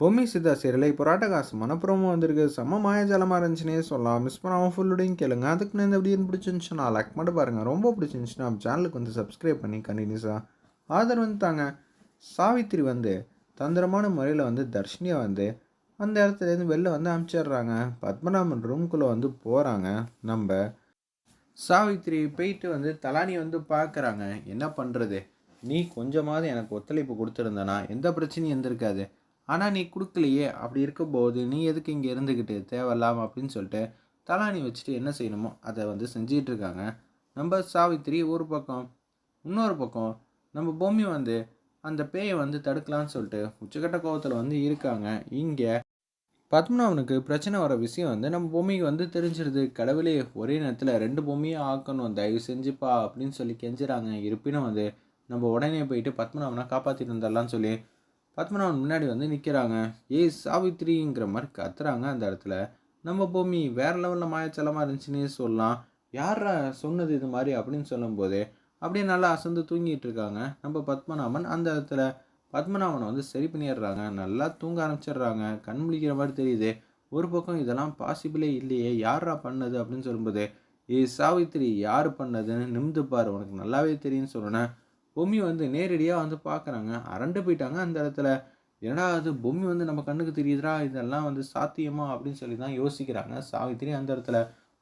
Bommi Siddha serial இப்போ ராட்டகாசு மனப்புறமும் வந்திருக்கு. செம்ம மாயாஜாலமாக இருந்துச்சுன்னே சொல்லலாம். மிஸ் பண்ணாமல் ஃபுல்லுடையும் கேளுங்க. அதுக்கு நான் எப்படி பிடிச்சிருந்துச்சுன்னா லைக் மட்டும் பாருங்கள் ரொம்ப பிடிச்சிருந்துச்சுன்னா நம்ம சேனலுக்கு வந்து சப்ஸ்கிரைப் பண்ணி கண்டினியூஸாக ஆதரவு வந்து தாங்க. சாவித்திரி வந்து தந்திரமான முறையில் வந்து தர்ஷினியை வந்து அந்த இடத்துலேருந்து வெளில வந்து அனுப்பிச்சிடுறாங்க பத்மநாபன் ரூம்குள்ளே வந்து போகிறாங்க நம்ம சாவித்திரி போயிட்டு வந்து தலானி வந்து பார்க்குறாங்க என்ன பண்ணுறது நீ கொஞ்சமாவது எனக்கு ஒத்துழைப்பு கொடுத்துருந்தனா எந்த பிரச்சனையும் இருந்திருக்காது ஆனால் நீ கொடுக்கலையே. அப்படி இருக்கும்போது நீ எதுக்கு இங்கே இருந்துக்கிட்டு தேவையில்லாம அப்படின்னு சொல்லிட்டு தலானி வச்சுட்டு என்ன செய்யணுமோ அதை வந்து செஞ்சிகிட்ருக்காங்க நம்ம சாவித்திரி ஒரு பக்கம் இன்னொரு பக்கம் நம்ம பொம்மி வந்து அந்த பேயை வந்து தடுக்கலாம்னு சொல்லிட்டு உச்சக்கட்ட கோவத்தில் வந்து இருக்காங்க. இங்கே பத்மநாபனுக்கு பிரச்சனை வர விஷயம் வந்து நம்ம பொம்மைக்கு வந்து தெரிஞ்சிருது. கடவுளே ஒரே நேரத்தில் ரெண்டு பொம்மையும் ஆக்கணும். தயவு செஞ்சுப்பா அப்படின்னு சொல்லி கெஞ்சுறாங்க. இருப்பினும் வந்து நம்ம உடனே போயிட்டு பத்மநாபனை காப்பாற்றிட்டு வந்துடலாம்னு சொல்லி பத்மநாபன் முன்னாடி வந்து நிற்கிறாங்க ஏ சாவித்திரிங்கிற மாதிரி கத்துறாங்க அந்த இடத்துல. நம்ம பூமி வேற லெவலில் மாயச்சலமாக இருந்துச்சுன்னே சொல்லலாம். யாரா சொன்னது இது மாதிரி அப்படின்னு சொல்லும்போது அப்படியே நல்லா அசந்து தூங்கிட்டு இருக்காங்க. நம்ம பத்மநாபன் அந்த இடத்துல. பத்மநாபனை வந்து சரி பண்ணிடுறாங்க. நல்லா தூங்க ஆரம்பிச்சிடுறாங்க. கண் முழிக்கிற மாதிரி தெரியுது. ஒரு பக்கம் இதெல்லாம் பாசிபிளே இல்லையே. யாரா பண்ணது அப்படின்னு சொல்லும்போது ஏ சாவித்திரி யார் பண்ணதுன்னு நிமிந்து பாரு. உனக்கு நல்லாவே தெரியும்னு சொன்னேன் பொம்மி வந்து நேரடியாக வந்து பார்க்குறாங்க அரண்டு போயிட்டாங்க. அந்த இடத்துல என்னடா அது பொம்மி வந்து நம்ம கண்ணுக்கு தெரியுதுடா இதெல்லாம் வந்து சாத்தியமா அப்படின்னு சொல்லி தான் யோசிக்கிறாங்க. சாவித்திரி அந்த இடத்துல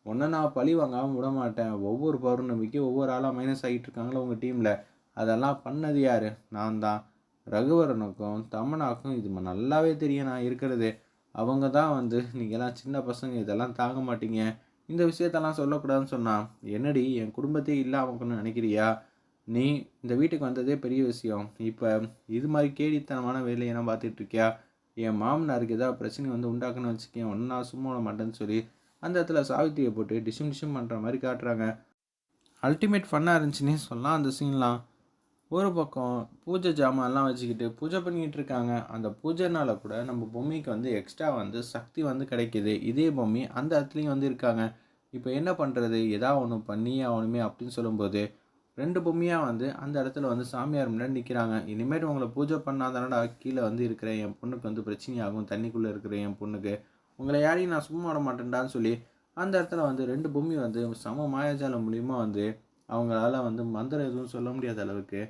ஒன்றை நான் பழி வாங்காமல் விட மாட்டேன். ஒவ்வொரு பௌர்ணமிக்கும் ஒவ்வொரு ஆளாக மைனஸ் ஆகிட்டு இருக்காங்களோ உங்கள் டீமில் அதெல்லாம் பண்ணது யார்? நான் தான் ரகுவரனுக்கும் தமனாக்கும் இது நல்லாவே தெரியும். நான் இருக்கிறது. அவங்க தான் வந்து நீங்கள்லாம் சின்ன பசங்க. இதெல்லாம் தாங்க மாட்டீங்க. இந்த விஷயத்தெல்லாம் சொல்லக்கூடாதுன்னு சொன்னான். என்னடி? என் குடும்பத்தையே இல்லாமக்கணும்னு நினைக்கிறியா? நீ இந்த வீட்டுக்கு வந்ததே பெரிய விஷயம். இப்போ இது மாதிரி கேடித்தனமான வேலையெல்லாம் பார்த்துட்டு இருக்கியா என் மாமனாருக்கு ஏதாவது பிரச்சனை வந்து உண்டாக்குன்னு வச்சுக்கேன். ஒன்றா சும்மா விட மாட்டேன்னு சொல்லி அந்த இடத்துல சாவித்திரியை போட்டு டிஷும் டிஷும் பண்ணுற மாதிரி காட்டுறாங்க. அல்டிமேட் ஃபன்னாக இருந்துச்சுன்னே சொல்லலாம் அந்த சீன்லாம் ஒரு பக்கம் பூஜை ஜாமான்லாம் வச்சுக்கிட்டு பூஜை பண்ணிக்கிட்டு இருக்காங்க. அந்த பூஜைனால கூட நம்ம பொம்மைக்கு வந்து எக்ஸ்ட்ரா வந்து சக்தி வந்து கிடைக்கிது. இதே பொம்மை அந்த இடத்துலையும் வந்து இருக்காங்க. இப்போ என்ன பண்ணுறது எதா ஒன்று பண்ணியே ஆகணுமே அப்படின்னு சொல்லும்போது ரெண்டு பொம்மையாக வந்து அந்த இடத்துல வந்து சாமியார் முன்னாடி நிற்கிறாங்க இனிமேல் உங்களை பூஜை பண்ணாதானடா கீழே வந்து இருக்கிற என் பொண்ணுக்கு வந்து பிரச்சனையாகும். தண்ணிக்குள்ளே இருக்கிற என் பொண்ணுக்கு. உங்களை யாரையும் நான் சும்மா விட மாட்டேன்டான்னு சொல்லி அந்த இடத்துல வந்து ரெண்டு பொம்மி வந்து சம மாயாஜாலம் மூலியமா வந்து அவங்களால வந்து மந்திரம் எதுவும் சொல்ல முடியாத அளவுக்கு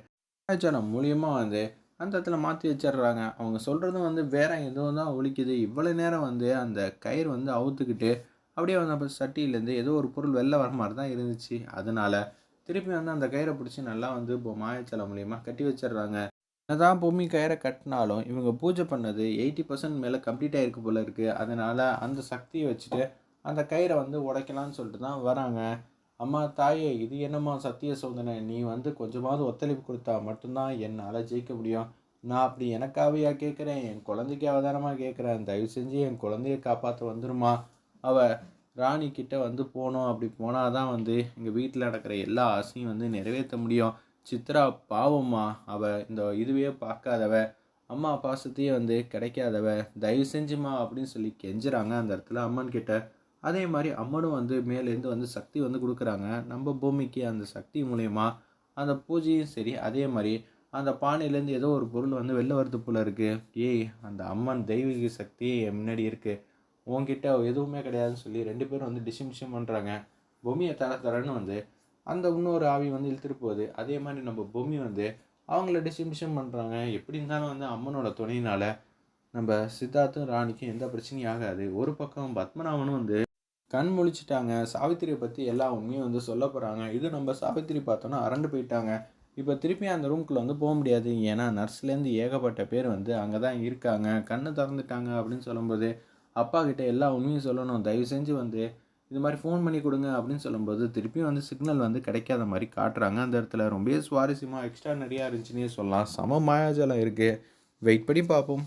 மாயாஜாலம் மூலியமாக வந்து அந்த இடத்துல மாற்றி வச்சிடுறாங்க. அவங்க சொல்கிறதும் வந்து வேற எதுவும் தான் ஒழிக்குது. இவ்வளோ நேரம் வந்து அந்த கயிறு வந்து அவுத்துக்கிட்டு அப்படியே வந்து அப்போ சட்டியிலேருந்து ஏதோ ஒரு பொருள் வெளில வர மாதிரி தான் இருந்துச்சு. அதனால் திருப்பி வந்து அந்த கயிறை பிடிச்சி நல்லா வந்து இப்போ மாயச்சலை மூலியமாக கட்டி வச்சிடுறாங்க. என்னதான் பூமி கயிறை கட்டினாலும் இவங்க பூஜை பண்ணது எயிட்டி பர்சன்ட் மேலே கம்ப்ளீட் ஆகிருக்கு போல இருக்குது அதனால் அந்த சக்தியை வச்சுட்டு அந்த கயிறை வந்து உடைக்கலாம்னு சொல்லிட்டு தான் வராங்க. அம்மா தாயே இது என்னம்மா சத்திய சோதனை? நீ வந்து கொஞ்சமாவது ஒத்துழைப்பு கொடுத்தா மட்டும்தான் என்னால் ஜெயிக்க முடியும். நான் அப்படி எனக்காவையா கேட்குறேன். என் குழந்தைக்கு அவதாரமாக கேட்குறேன். தயவு செஞ்சு என் குழந்தைய காப்பாற்ற வந்துருமா? அவ ராணி கிட்டே வந்து போனோம். அப்படி போனால் தான் வந்து எங்கள் வீட்டில் நடக்கிற எல்லா ஆசையும் வந்து நிறைவேற்ற முடியும். சித்ரா பாவம்மா அவ இந்த இதுவே பார்க்காதவ அம்மா பாசத்தையே வந்து கிடைக்காதவ தயவு செஞ்சுமா அப்படின்னு சொல்லி கெஞ்சுறாங்க அந்த இடத்துல அம்மன் கிட்ட. அதே மாதிரி அம்மனும் வந்து மேலேருந்து வந்து சக்தி வந்து கொடுக்குறாங்க. நம்ம பூமிக்கு அந்த சக்தி மூலயமா அந்த பூஜையும் சரி. அதே மாதிரி அந்த பானையிலேருந்து ஏதோ ஒரு பொருள் வந்து வெளில வருது போல் இருக்குது ஏய் அந்த அம்மன் தெய்வீக சக்தி முன்னாடி இருக்குது உங்ககிட்ட எதுவுமே கிடையாதுன்னு சொல்லி ரெண்டு பேரும் வந்து டிசிம் டிசிம் பண்ணுறாங்க பொம்மியை தர தரன்னு வந்து அந்த இன்னொரு ஆவி வந்து இழுத்துட்டு போகுது. அதே மாதிரி நம்ம பொம்மி வந்து அவங்கள டிசிம் டிசிம் பண்ணுறாங்க எப்படி இருந்தாலும் வந்து அம்மனோட துணையினால் நம்ம சித்தார்த்தும் ராணிக்கும் எந்த பிரச்சனையும் ஆகாது. ஒரு பக்கம் பத்மநாபனும் வந்து கண் முழிச்சிட்டாங்க. சாவித்திரியை பற்றி எல்லா உண்மையும் வந்து சொல்ல போகிறாங்க இது நம்ம சாவித்திரி பார்த்தோன்னா அரண்டு போயிட்டாங்க. இப்போ திருப்பி அந்த ரூம்குள்ளே வந்து போக முடியாது. ஏன்னா நர்ஸ்லேருந்து ஏகப்பட்ட பேர் வந்து அங்கே தான் இருக்காங்க. கண்ணை திறந்துட்டாங்க அப்படின்னு சொல்லும்போது அப்பா கிட்டே எல்லா உண்மையும் சொல்லணும். தயவு செஞ்சு வந்து இது மாதிரி ஃபோன் பண்ணி கொடுங்க அப்படின்னு சொல்லும்போது திருப்பியும் வந்து சிக்னல் வந்து கிடைக்காத மாதிரி காட்டுறாங்க. அந்த இடத்துல ரொம்பவே சுவாரஸ்யமாக எக்ஸ்ட்ரா நிறையா இருந்துச்சுன்னே சொல்லலாம். சம மாயாஜாலம் இருக்குது வெயிட் பண்ணி பார்ப்போம்.